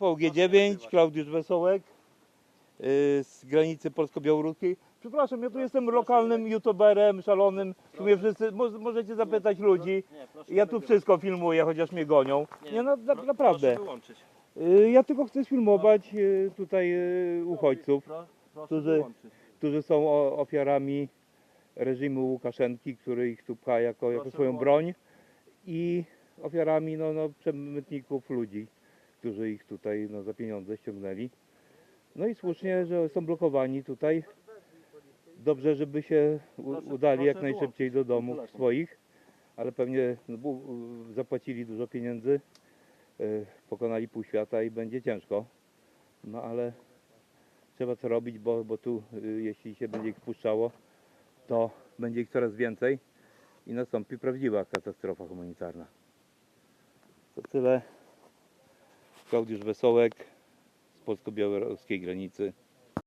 VG9, Klaudiusz Wesołek y, z granicy polsko-białoruskiej. Przepraszam, ja tu jestem lokalnym youtuberem szalonym. Tu mnie wszyscy, mo- możecie zapytać ludzi. Ja tu wszystko filmuję, chociaż mnie gonią. Nie, na, na, naprawdę. Y, Ja tylko chcę filmować y, tutaj uchodźców, Którzy- którzy są ofiarami reżimu Łukaszenki, który ich tu pcha jako, jako swoją broń i ofiarami no, no, przemytników ludzi, którzy ich tutaj no, za pieniądze ściągnęli. No i słusznie, że są blokowani tutaj. Dobrze, żeby się u, udali jak najszybciej do domów swoich, ale pewnie no, zapłacili dużo pieniędzy, y, pokonali pół świata i będzie ciężko. No ale trzeba co robić, bo, bo tu y, jeśli się będzie ich wpuszczało, to będzie ich coraz więcej i nastąpi prawdziwa katastrofa humanitarna. To tyle. Klaudiusz Wesołek z polsko-białoruskiej granicy.